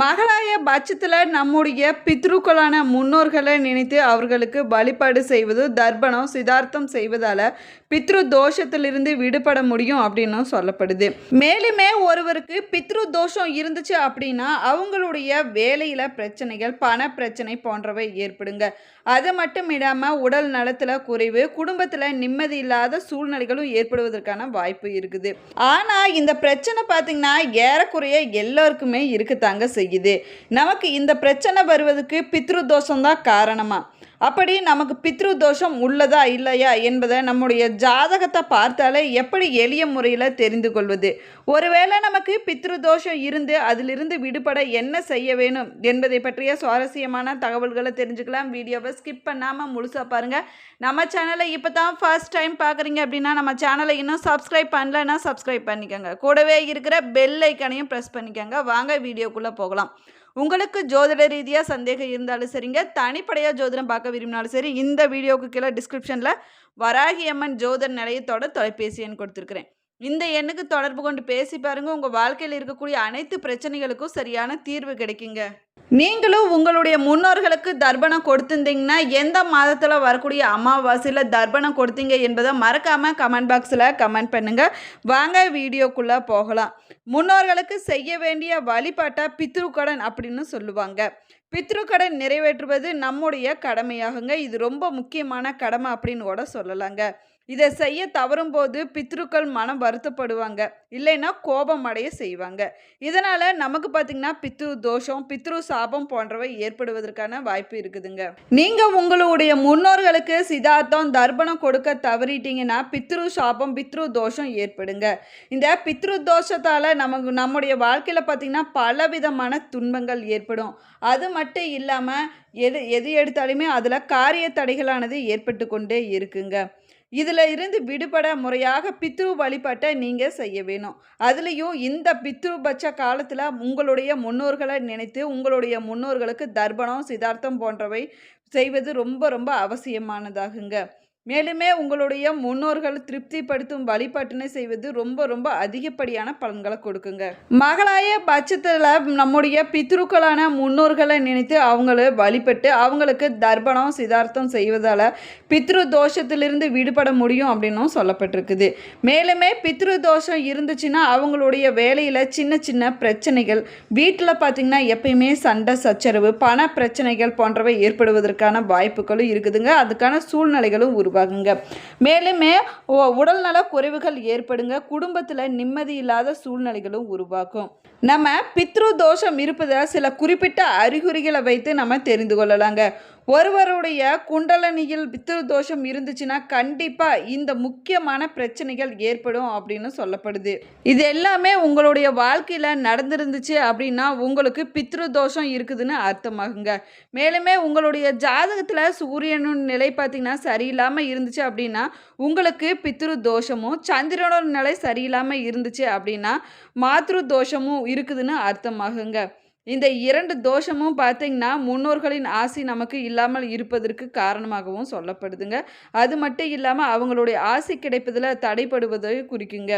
மகளாய பட்சத்தில் நம்முடைய பித்ருக்களான முன்னோர்களை நினைத்து அவர்களுக்கு வழிபாடு செய்வது தர்ப்பணம் சிதார்த்தம் செய்வதால் பித்ரு தோஷத்திலிருந்து விடுபட முடியும் அப்படின்னும் சொல்லப்படுது. மேலுமே ஒருவருக்கு பித்ரு தோஷம் இருந்துச்சு அப்படின்னா அவங்களுடைய வேலையில் பிரச்சனைகள் பண பிரச்சனை போன்றவை ஏற்படுங்க. அது மட்டும் இல்லாமல் உடல் நலத்தில் குறைவு குடும்பத்தில் நிம்மதி இல்லாத சூழ்நிலைகளும் ஏற்படுவதற்கான வாய்ப்பு இருக்குது. ஆனால் இந்த பிரச்சனை பார்த்திங்கன்னா ஏறக்குறைய எல்லோருக்குமே இருக்கத்தாங்க செய்யுது. நமக்கு இந்த பிரச்சனை வருவதற்கு பித்ரு தோஷம் தான் காரணமாக அப்படி நமக்கு பித்ரு தோஷம் உள்ளதா இல்லையா என்பதை நம்முடைய ஜாதகத்தை பார்த்தாலே எப்படி எளிய முறையில் தெரிந்து கொள்வது? ஒருவேளை நமக்கு பித்ரு தோஷம் இருந்து அதிலிருந்து விடுபட என்ன செய்ய வேணும் என்பதை பற்றிய சுவாரஸ்யமான தகவல்களை தெரிஞ்சுக்கலாம். வீடியோவை ஸ்கிப் பண்ணாமல் முழுசாக பாருங்கள் நம்ம சேனலை இப்போ தான் ஃபர்ஸ்ட் டைம் பார்க்குறீங்க அப்படின்னா நம்ம சேனலை இன்னும் சப்ஸ்கிரைப் பண்ணலன்னா சப்ஸ்கிரைப் பண்ணிக்கோங்க. கூடவே இருக்கிற பெல் ஐக்கனையும் ப்ரெஸ் பண்ணிக்கோங்க. வாங்க வீடியோக்குள்ளே போகலாம். உங்களுக்கு ஜோதிட ரீதியாக சந்தேகம் இருந்தாலும் சரிங்க. தனிப்படையாக ஜோதிடம் பார்க்க விரும்பினாலும் சரி இந்த வீடியோவுக்கு கீழே டிஸ்கிரிப்ஷனில் வராகி அம்மன் ஜோதிட நிலையத்தோட தொலைபேசி எண் கொடுத்துருக்குறேன். இந்த எண்ணுக்கு தொடர்பு கொண்டு பேசி பாருங்கள் உங்கள் வாழ்க்கையில் இருக்கக்கூடிய அனைத்து பிரச்சனைகளுக்கும் சரியான தீர்வு கிடைக்குங்க. நீங்களும் உங்களுடைய முன்னோர்களுக்கு தர்ப்பணம் கொடுத்துருந்தீங்கன்னா எந்த மாதத்தில் வரக்கூடிய அமாவாசையில் தர்ப்பணம் கொடுத்தீங்க என்பதை மறக்காமல் கமெண்ட் பாக்ஸில் கமெண்ட் பண்ணுங்கள் வாங்க வீடியோக்குள்ளே போகலாம். முன்னோர்களுக்கு செய்ய வேண்டிய வழிபாட்டை பித்ருக்கடன் அப்படின்னு சொல்லுவாங்க. பித்ருக்கடன் நிறைவேற்றுவது நம்முடைய கடமையாகுங்க. இது ரொம்ப முக்கியமான கடமை அப்படின்னு கூட சொல்லலாங்க. இதை செய்ய தவறும் போது பித்ருக்கள் மனம் வருத்தப்படுவாங்க இல்லைன்னா கோபம் அடைய செய்வாங்க. இதனால் நமக்கு பார்த்திங்கன்னா பித்ரு தோஷம் பித்ரு சாபம் போன்றவை ஏற்படுவதற்கான வாய்ப்பு இருக்குதுங்க. நீங்கள் உங்களுடைய முன்னோர்களுக்கு சிதார்த்தம் தர்ப்பணம் கொடுக்க தவறிட்டீங்கன்னா பித்ரு சாபம் பித்ரு தோஷம் ஏற்படுங்க. இந்த பித்ரு தோஷத்தால் நமக்கு நம்முடைய வாழ்க்கையில் பார்த்திங்கன்னா பலவிதமான துன்பங்கள் ஏற்படும். அது மட்டும் இல்லாமல் எது எது எடுத்தாலுமே அதில் காரிய தடைகளானது ஏற்பட்டு கொண்டே இருக்குங்க. இதில் இருந்து விடுபட முறையாக பித்ரு வழிபாட்டை நீங்கள் செய்ய வேணும். அதுலேயும் இந்த பித்ரு பட்ச காலத்தில் உங்களுடைய முன்னோர்களை நினைத்து உங்களுடைய முன்னோர்களுக்கு தர்ப்பணம் சிதார்த்தம் போன்றவை செய்வது ரொம்ப ரொம்ப அவசியமானதாகுங்க. மேலுமே உங்களுடைய முன்னோர்கள் திருப்திப்படுத்தும் வழிபாட்டினை செய்வது ரொம்ப ரொம்ப அதிகப்படியான பலன்களை கொடுக்குங்க. மகளாய பட்சத்தில் நம்முடைய பித்ருக்களான முன்னோர்களை நினைத்து அவங்கள வழிபட்டு அவங்களுக்கு தர்ப்பணம் சிதார்த்தம் செய்வதால் பித்ரு தோஷத்திலிருந்து விடுபட முடியும் அப்படின்னும் சொல்லப்பட்டிருக்குது. மேலுமே பித்ரு தோஷம் இருந்துச்சுன்னா அவங்களுடைய வேலையில் சின்ன சின்ன பிரச்சனைகள் வீட்டில் பார்த்திங்கன்னா எப்பயுமே சண்டை சச்சரவு பண பிரச்சனைகள் போன்றவை ஏற்படுவதற்கான வாய்ப்புகளும் இருக்குதுங்க. அதுக்கான சூழ்நிலைகளும் உருவாகுங்க. மேலுமே உடல்நல குறைவுகள் ஏற்படுங்க. குடும்பத்தில் நிம்மதி இல்லாத சூழ்நிலைகளும் உருவாக்கும். நம்ம பித்ரு தோஷம் இருப்பதை சில குறிப்பிட்ட அறிகுறிகளை வைத்து நம்ம தெரிந்து கொள்ளலாங்க. ஒருவருடைய குண்டலனியில் பித்ரு தோஷம் இருந்துச்சுன்னா கண்டிப்பாக இந்த முக்கியமான பிரச்சனைகள் ஏற்படும் அப்படின்னு சொல்லப்படுது. இது எல்லாமே உங்களுடைய வாழ்க்கையில் நடந்திருந்துச்சு அப்படின்னா உங்களுக்கு பித்ரு தோஷம் இருக்குதுன்னு அர்த்தமாகுங்க. மேலுமே உங்களுடைய ஜாதகத்தில் சூரியனோட நிலை பார்த்திங்கன்னா சரியில்லாமல் இருந்துச்சு அப்படின்னா உங்களுக்கு பித்ரு தோஷமும் சந்திரனோட நிலை சரியில்லாமல் இருந்துச்சு அப்படின்னா மாத்ரு தோஷமும் இருக்குதுன்னு அர்த்தமாகுங்க. இந்த இரண்டு தோஷமும் பார்த்தீங்கன்னா முன்னோர்களின் ஆசை நமக்கு இல்லாமல் இருப்பதற்கு காரணமாகவும் சொல்லப்படுதுங்க. அது மட்டும் இல்லாமல் அவங்களுடைய ஆசை கிடைப்பதில் தடைப்படுவதை குறிக்குங்க.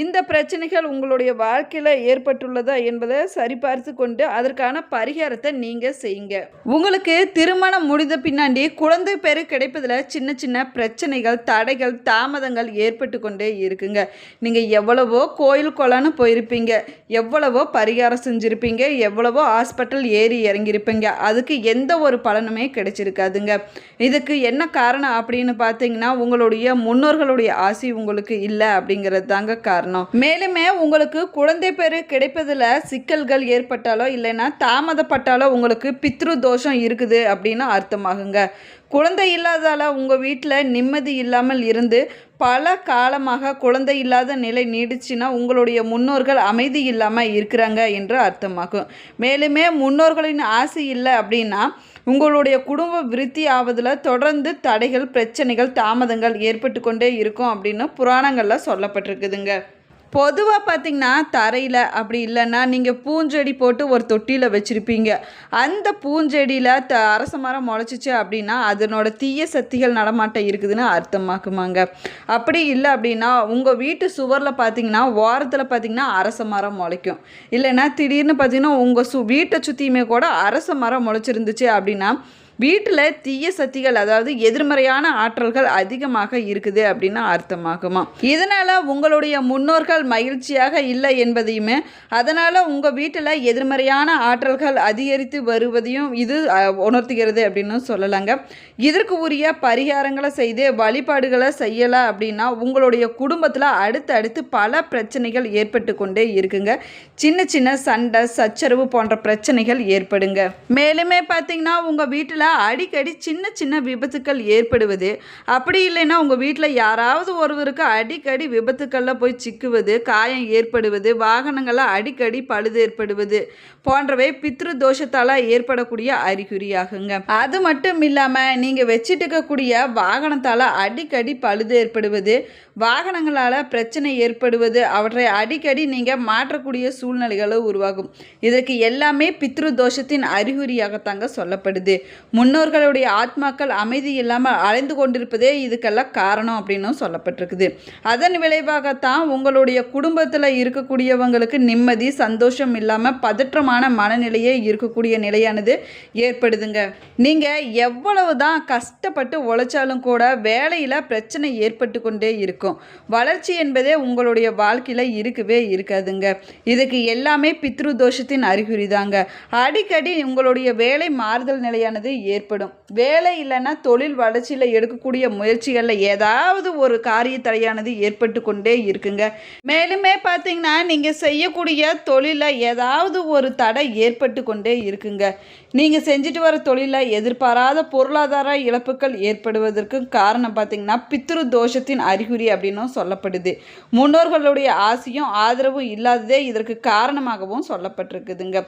இந்த பிரச்சனைகள் உங்களுடைய வாழ்க்கையில் ஏற்பட்டுள்ளதா என்பதை சரிபார்த்து கொண்டு அதற்கான பரிகாரத்தை நீங்கள் செய்யுங்க. உங்களுக்கு திருமணம் முடிந்த பின்னாடி குழந்தை பேரு கிடைப்பதில் சின்ன சின்ன பிரச்சனைகள் தடைகள் தாமதங்கள் ஏற்பட்டு கொண்டே இருக்குங்க. நீங்கள் எவ்வளவோ கோயில் கொலான்னு போயிருப்பீங்க எவ்வளவோ பரிகாரம் செஞ்சுருப்பீங்க எவ்வளவோ ஹாஸ்பிட்டல் ஏறி இறங்கியிருப்பீங்க. அதுக்கு எந்த ஒரு பலனுமே கிடைச்சிருக்காதுங்க. இதுக்கு என்ன காரணம் அப்படின்னு பார்த்தீங்கன்னா உங்களுடைய முன்னோர்களுடைய ஆசி உங்களுக்கு இல்லை அப்படிங்கிறது தாங்க காரணம். மேலுமே உங்களுக்கு குழந்தை பேரு கிடைப்பதில் சிக்கல்கள் ஏற்பட்டாலோ இல்லைன்னா தாமதப்பட்டாலோ உங்களுக்கு பித்ரு தோஷம் இருக்குது அப்படின்னு அர்த்தமாகுங்க. குழந்தை இல்லாதால உங்கள் வீட்டில் நிம்மதி இல்லாமல் இருந்து பல காலமாக குழந்தை இல்லாத நிலை நீடிச்சுன்னா உங்களுடைய முன்னோர்கள் அமைதி இல்லாமல் இருக்கிறாங்க என்று அர்த்தமாகும். மேலுமே முன்னோர்களின் ஆசை இல்லை அப்படின்னா உங்களுடைய குடும்ப விருத்தி ஆவதில் தொடர்ந்து தடைகள் பிரச்சனைகள் தாமதங்கள் ஏற்பட்டு கொண்டே இருக்கும் அப்படின்னு புராணங்களில் சொல்லப்பட்டிருக்குதுங்க. பொதுவாக பார்த்தீங்கன்னா தரையில் அப்படி இல்லைன்னா நீங்கள் பூஞ்செடி போட்டு ஒரு தொட்டியில் வச்சுருப்பீங்க. அந்த பூஞ்செடியில் த அரச மரம் முளைச்சிச்சு அப்படின்னா அதனோட தீய சக்திகள் நடமாட்டம் இருக்குதுன்னு அர்த்தமாக்குமாங்க. அப்படி இல்லை அப்படின்னா உங்கள் வீட்டு சுவரில் பார்த்தீங்கன்னா ஓரத்தில் பார்த்தீங்கன்னா அரச மரம் முளைக்கும். இல்லைன்னா திடீர்னு பார்த்தீங்கன்னா உங்கள் சு வீட்டை சுற்றியுமே கூட அரச மரம் முளைச்சிருந்துச்சு அப்படின்னா வீட்டில் தீய சக்திகள் அதாவது எதிர்மறையான ஆற்றல்கள் அதிகமாக இருக்குது அப்படின்னு அர்த்தமாகுமா? இதனால் உங்களுடைய முன்னோர்கள் மகிழ்ச்சியாக இல்லை என்பதையுமே அதனால் உங்கள் வீட்டில் எதிர்மறையான ஆற்றல்கள் அதிகரித்து வருவதையும் இது உணர்த்துகிறது அப்படின்னு சொல்லலாங்க. இதற்கு உரிய பரிகாரங்களை செய்து வழிபாடுகளை செய்யலை அப்படின்னா உங்களுடைய குடும்பத்தில் அடுத்தடுத்து பல பிரச்சனைகள் ஏற்பட்டு கொண்டே இருக்குங்க. சின்ன சின்ன சண்டை சச்சரவு போன்ற பிரச்சனைகள் ஏற்படுங்க. மேலுமே பார்த்தீங்கன்னா உங்கள் வீட்டில் அடிக்கடி சின்ன சின்ன விபத்துக்கள் ஏற்படுவது. அப்படி இல்லைன்னா உங்கள் வீட்டில் யாராவது ஒருவருக்கு அடிக்கடி விபத்துக்களில் போய் சிக்குவது காயம் ஏற்படுவது வாகனங்களில் அடிக்கடி பழுது ஏற்படுவது. போன்றவை பித்ரு தோஷத்தால் ஏற்படக்கூடிய அறிகுறியாகுங்க. அது மட்டும் இல்லாமல் நீங்கள் வச்சிட்டு இருக்கக்கூடிய வாகனத்தால் அடிக்கடி பழுது ஏற்படுவது வாகனங்களால் பிரச்சனை ஏற்படுவது அவற்றை அடிக்கடி நீங்கள் மாற்றக்கூடிய சூழ்நிலைகளும் உருவாகும். இதற்கு எல்லாமே பித்ரு தோஷத்தின் அறிகுறியாகத்தாங்க சொல்லப்படுது. முன்னோர்களுடைய ஆத்மாக்கள் அமைதி இல்லாமல் அலைந்து கொண்டிருப்பதே இதுக்கெல்லாம் காரணம் அப்படின்னும் சொல்லப்பட்டிருக்குது. அதன் விளைவாகத்தான் உங்களுடைய குடும்பத்தில் இருக்கக்கூடியவங்களுக்கு நிம்மதி சந்தோஷம் இல்லாமல் பதற்றமான மனநிலையே இருக்கக்கூடிய நிலையானது ஏற்படுதுங்க. நீங்கள் எவ்வளவு தான் கஷ்டப்பட்டு உழைச்சாலும் கூட வேலையில் பிரச்சனை ஏற்பட்டு கொண்டே இருக்கும். வளர்ச்சி என்பதே உங்களுடைய வாழ்க்கையில் இருக்கவே இருக்காதுங்க. இதுக்கு எல்லாமே பித்ரு தோஷத்தின் அறிகுறி தாங்க அடிக்கடி உங்களுடைய வேலை மாறுதல் நிலையானது ஏற்படும். வேலை இல்லைன்னா தொழில் வளர்ச்சியில் எடுக்கக்கூடிய முயற்சிகளில் ஏதாவது ஒரு காரிய தடையானது ஏற்பட்டு கொண்டே இருக்குங்க. மேலுமே பார்த்தீங்கன்னா நீங்கள் செய்யக்கூடிய தொழிலில் ஏதாவது ஒரு தடை ஏற்பட்டு கொண்டே இருக்குங்க. நீங்கள் செஞ்சுட்டு வர தொழிலில் எதிர்பாராத பொருளாதார இழப்புகள் ஏற்படுவதற்கு காரணம் பார்த்திங்கன்னா பித்ரு தோஷத்தின் அறிகுறி அப்படின்னும் சொல்லப்படுது. முன்னோர்களுடைய ஆசையும் ஆதரவும் இல்லாததே இதற்கு காரணமாகவும் சொல்லப்பட்டிருக்குதுங்க.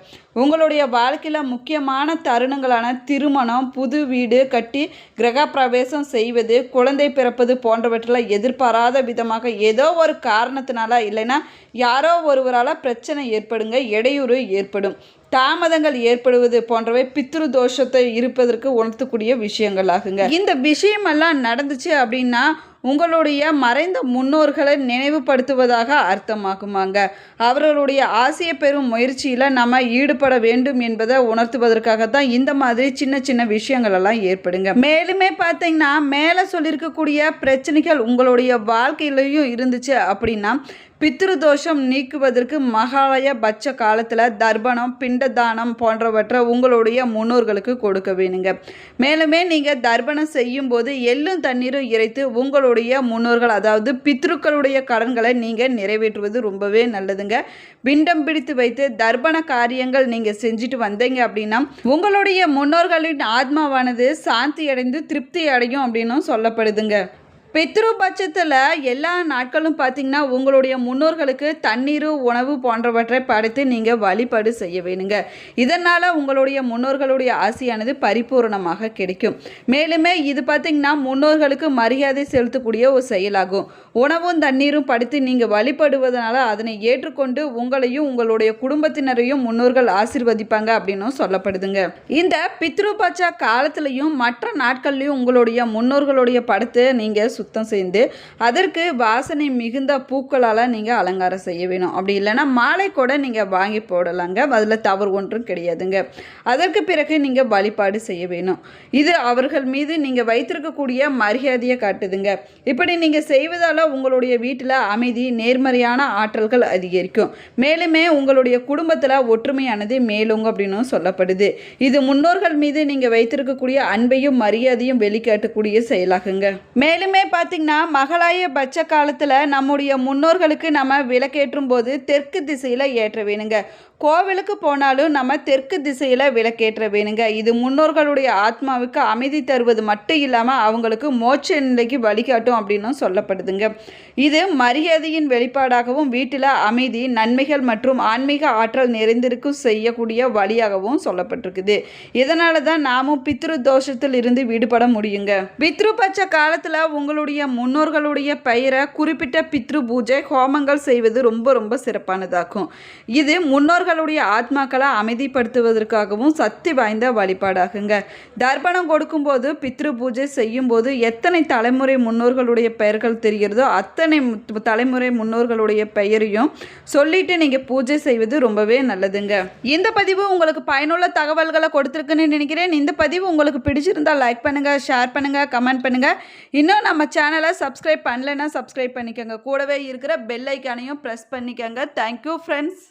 உங்களுடைய வாழ்க்கையில் முக்கியமான தருணங்களான திருமணம் புது வீடு கட்டி கிரகப்பிரவேசம் செய்வது குழந்தை பிறப்பது போன்றவற்றில் எதிர்பாராத விதமாக ஏதோ ஒரு காரணத்தினால இல்லைன்னா யாரோ ஒருவரால் பிரச்சனை ஏற்படுங்க இடையூறு ஏற்படும். தாமதங்கள் ஏற்படுவது போன்றவை பித்ரு தோஷத்தை இருப்பதற்கு உணர்த்தக்கூடிய விஷயங்கள் ஆகுங்க இந்த விஷயமெல்லாம் நடந்துச்சு அப்படின்னா உங்களுடைய மறைந்த முன்னோர்களை நினைவுபடுத்துவதாக அர்த்தமாகுமாங்க. அவர்களுடைய ஆசையை பெறும் முயற்சியில் நம்ம ஈடுபட வேண்டும் என்பதை உணர்த்துவதற்காக தான் இந்த மாதிரி சின்ன சின்ன விஷயங்கள் எல்லாம் ஏற்படுங்க. மேலுமே பார்த்தீங்கன்னா மேலே சொல்லியிருக்கக்கூடிய பிரச்சனைகள் உங்களுடைய வாழ்க்கையிலையும் இருந்துச்சு அப்படின்னா பித்ரு தோஷம் நீக்குவதற்கு மகாலய பட்ச காலத்தில் தர்ப்பணம் பிண்டதானம் போன்றவற்றை உங்களுடைய முன்னோர்களுக்கு கொடுக்க வேணுங்க. மேலுமே நீங்கள் தர்ப்பணம் செய்யும்போது எள்ளும் தண்ணீரும் இறைத்து உங்களுடைய முன்னோர்கள் அதாவது பித்ருக்களுடைய கடன்களை நீங்கள் நிறைவேற்றுவது ரொம்பவே நல்லதுங்க. பிண்டம் பிடித்து வைத்து தர்ப்பண காரியங்கள் நீங்கள் செஞ்சுட்டு வந்தீங்க அப்படின்னா உங்களுடைய முன்னோர்களின் ஆத்மாவானது சாந்தி அடைந்து திருப்தி அடையும் அப்படின்னும் சொல்லப்படுதுங்க. பித்ரு பட்சத்தில் எல்லா நாட்களும் பார்த்தீங்கன்னா உங்களுடைய முன்னோர்களுக்கு தண்ணீர் உணவு போன்றவற்றை படைத்து நீங்கள் வழிபாடு செய்ய வேணுங்க. இதனால் உங்களுடைய முன்னோர்களுடைய ஆசையானது பரிபூரணமாக கிடைக்கும். மேலுமே இது பார்த்தீங்கன்னா முன்னோர்களுக்கு மரியாதை செலுத்தக்கூடிய ஒரு செயலாகும். உணவும் தண்ணீரும் படித்து நீங்கள் வழிபடுவதனால அதனை ஏற்றுக்கொண்டு உங்களையும் உங்களுடைய குடும்பத்தினரையும் முன்னோர்கள் ஆசிர்வதிப்பாங்க அப்படின்னும் சொல்லப்படுதுங்க. இந்த பித்ருபட்ச காலத்திலையும் மற்ற நாட்கள்லையும் உங்களுடைய முன்னோர்களுடைய படத்தை நீங்கள் சுத்தம் செய்து அதற்கு வாசனை மிகுந்த பூக்களால் நீங்கள் அலங்காரம் செய்ய வேணும். அப்படி இல்லைன்னா மாலை கூட நீங்கள் வாங்கி போடலாங்க. அதில் தவறு ஒன்றும் கிடையாதுங்க. அதற்கு பிறகு நீங்கள் வழிபாடு செய்ய வேணும். இது அவர்கள் மீது நீங்கள் வைத்திருக்கக்கூடிய மரியாதையை காட்டுதுங்க. இப்படி நீங்கள் செய்வதால் உங்களுடைய வீட்டில் அமைதி நேர்மறையான ஆற்றல்கள் அதிகரிக்கும். மேலுமே உங்களுடைய குடும்பத்தில் ஒற்றுமையானது மேலுங்க அப்படின்னும் சொல்லப்படுது. இது முன்னோர்கள் மீது நீங்கள் வைத்திருக்கக்கூடிய அன்பையும் மரியாதையும் வெளிக்காட்டக்கூடிய செயலாகுங்க. மேலுமே பார்த்திங்கன்னா மகளாய பட்ச காலத்தில் நம்முடைய முன்னோர்களுக்கு நம்ம விளக்கேற்றும் போது தெற்கு திசையில் ஏற்ற வேணுங்க. கோவிலுக்கு போனாலும் நம்ம தெற்கு திசையில் விளக்கேற்ற வேணுங்க. இது முன்னோர்களுடைய ஆத்மாவுக்கு அமைதி தருவது மட்டும் இல்லாமல் அவங்களுக்கு மோட்ச நிலைக்கு வழிகாட்டும் அப்படின்னும் சொல்லப்படுதுங்க. இது மரியாதையின் வெளிப்பாடாகவும் வீட்டில் அமைதி நன்மைகள் மற்றும் ஆன்மீக ஆற்றல் நிறைந்திருக்கும் செய்யக்கூடிய வழியாகவும் சொல்லப்பட்டிருக்குது. இதனால தான் நாமும் பித்ரு தோஷத்தில் இருந்து விடுபட முடியுங்க. பித்ரு பட்ச காலத்தில் உங்களுடைய நம்மளுடைய முன்னோர்களுடைய பெயரை குறிப்பிட்ட பித்ரு பூஜை ஹோமங்கள் செய்வது ரொம்ப ரொம்ப சிறப்பானதாகும். இது முன்னோர்களுடைய ஆத்மாக்களை அமைதிப்படுத்துவதற்காகவும் சக்தி வாய்ந்த வழிபாடாகுங்க. தர்ப்பணம் கொடுக்கும்போது பித்ரு பூஜை செய்யும்போது எத்தனை தலைமுறை முன்னோர்களுடைய பெயர்கள் தெரிகிறதோ அத்தனை தலைமுறை முன்னோர்களுடைய பெயரையும் சொல்லிட்டு நீங்கள் பூஜை செய்வது ரொம்பவே நல்லதுங்க. இந்த பதிவு உங்களுக்கு பயனுள்ள தகவல்களை கொடுத்துருக்குன்னு நினைக்கிறேன். இந்த பதிவு உங்களுக்கு பிடிச்சிருந்தால் லைக் பண்ணுங்கள் ஷேர் பண்ணுங்கள் கமெண்ட் பண்ணுங்கள் இன்னும் நம்ம நம்ம சேனலை சப்ஸ்கிரைப் பண்ணலைன்னா சப்ஸ்கிரைப் பண்ணிக்கோங்க. கூடவே இருக்கிற பெல் ஐக்கானையும் ப்ரெஸ் பண்ணிக்கோங்க. Thank you friends